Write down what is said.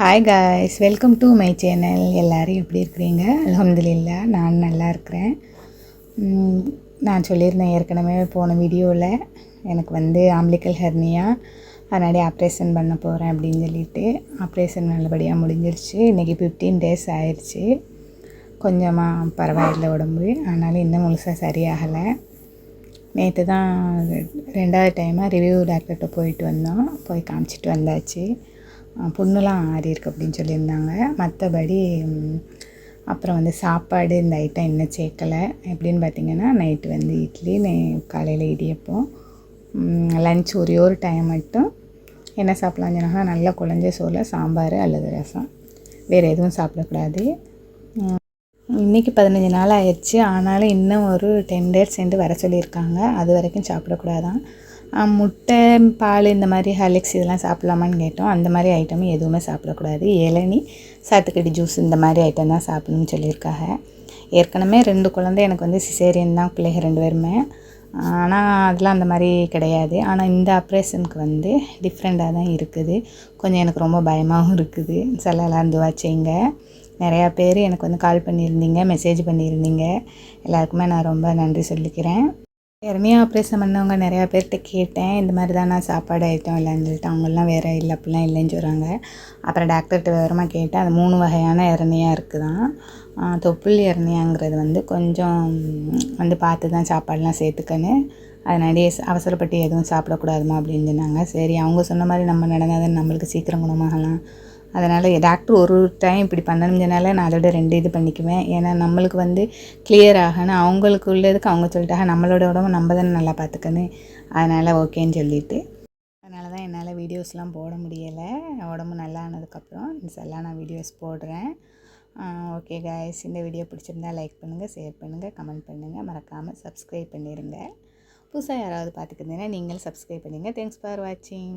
Hi guys welcome to my channel எல்லோரும் எப்படி இருக்கிறீங்க? அலமதுல்லா நான் நல்லா இருக்கிறேன். நான் சொல்லியிருந்தேன் ஏற்கனவே போன வீடியோவில் எனக்கு வந்து ஆம்பிளிக்கல் ஹெர்னியா அதனாடி ஆப்ரேஷன் பண்ண போகிறேன் அப்படின்னு சொல்லிட்டு ஆப்ரேஷன் நல்லபடியாக முடிஞ்சிருச்சு. இன்றைக்கி ஃபிஃப்டீன் டேஸ் ஆயிடுச்சு கொஞ்சமாக பரவாயில்லை உடம்பு. ஆனாலும் இன்னும் முழுசாக சரியாகலை. நேற்று தான் ரெண்டாவது டைமாக ரிவ்யூ டாக்டர்கிட்ட போயிட்டு வந்தோம். போய் காமிச்சிட்டு வந்தாச்சு. புண்ணுலாம் ஆறியிருக்கு அப்படின்னு சொல்லியிருந்தாங்க. மற்றபடி அப்புறம் வந்து சாப்பாடு இந்த ஐட்டம் இன்னும் சேர்க்கலை எப்படின்னு பார்த்தீங்கன்னா நைட்டு வந்து இட்லி நே காலையில் இடியப்போம் லஞ்ச் ஒரே ஒரு டைம் மட்டும். என்ன சாப்பிட்லாம் சொன்னாங்க நல்லா குழஞ்ச சோளை சாம்பார் அல்லது ரசம். வேறு எதுவும் சாப்பிடக்கூடாது. இன்றைக்கி பதினஞ்சு நாள் ஆயிடுச்சு. ஆனாலும் இன்னும் ஒரு டென் டேஸ் சென்று வர சொல்லியிருக்காங்க. அது வரைக்கும் சாப்பிடக்கூடாதான். முட்டை பால் இந்த மாதிரி ஹாலிக்ஸ் இதெல்லாம் சாப்பிட்லாமான்னு கேட்டோம். அந்த மாதிரி ஐட்டமும் எதுவுமே சாப்பிடக்கூடாது. இளநி சாத்துக்கடி ஜூஸ் இந்த மாதிரி ஐட்டம் தான் சாப்பிடணும்னு சொல்லியிருக்காங்க. ஏற்கனவே ரெண்டு குழந்தை எனக்கு வந்து சிசேரியன் தான் பிள்ளைங்க ரெண்டு பேருமே. ஆனால் அதெல்லாம் அந்த மாதிரி கிடையாது. ஆனால் இந்த ஆப்ரேஷனுக்கு வந்து டிஃப்ரெண்ட்டாக தான் இருக்குது. கொஞ்சம் எனக்கு ரொம்ப பயமாகவும் இருக்குது. செல்லலாம் இருந்து செய்யுங்க நிறையா பேர் எனக்கு வந்து கால் பண்ணியிருந்தீங்க மெசேஜ் பண்ணியிருந்தீங்க. எல்லாருக்குமே நான் ரொம்ப நன்றி சொல்லிக்கிறேன். இறமையா ஆப்ரேஷன் பண்ணவங்க நிறையா பேர்கிட்ட கேட்டேன் இந்த மாதிரி தான் நான் சாப்பாடு ஐட்டம் இல்லைன்னு சொல்லிட்டு. அவங்களாம் வேறு இல்லை அப்படிலாம் இல்லைன்னு சொல்கிறாங்க அப்புறம் டாக்டர்கிட்ட விவரமாக கேட்டேன் அது மூணு வகையான இறனையாக இருக்குதான். தொப்புள் இறனையாங்கிறது வந்து கொஞ்சம் வந்து பார்த்து தான் சாப்பாடெலாம் சேர்த்துக்கன்னு. அதனாடி அவசரப்பட்டு எதுவும் சாப்பிடக்கூடாதுமா? அப்படின்னு சொன்னாங்க. சரி அவங்க சொன்ன மாதிரி நம்ம நடந்தால் தான் நம்மளுக்கு சீக்கிரம் குணமாகலாம். அதனால் டாக்டர் ஒரு டைம் இப்படி பண்ணணும்னால நான் அதோட ரெண்டு இது பண்ணிக்குவேன். ஏன்னா நம்மளுக்கு வந்து கிளியர் ஆகணும். அவங்களுக்கு உள்ளதுக்கு அவங்க சொல்லிட்டாங்க நம்மளோட உடம்பு நம்ம தானே நல்லா பார்த்துக்கணும். அதனால் ஓகேன்னு சொல்லிட்டு. அதனால தான் என்னால் வீடியோஸ்லாம் போட முடியலை. உடம்பு நல்லா ஆனதுக்கப்புறம் எல்லாம் நான் வீடியோஸ் போடுறேன். ஓகே காய்ஸ் இந்த வீடியோ பிடிச்சிருந்தா லைக் பண்ணுங்கள் ஷேர் பண்ணுங்கள் கமெண்ட் பண்ணுங்கள் மறக்காமல் சப்ஸ்கிரைப் பண்ணிடுங்க புதுசாக யாராவது பார்த்துக்கிருந்தீங்கன்னா நீங்கள் சப்ஸ்கிரைப் பண்ணுங்கள் தேங்க்ஸ் ஃபார் வாட்சிங்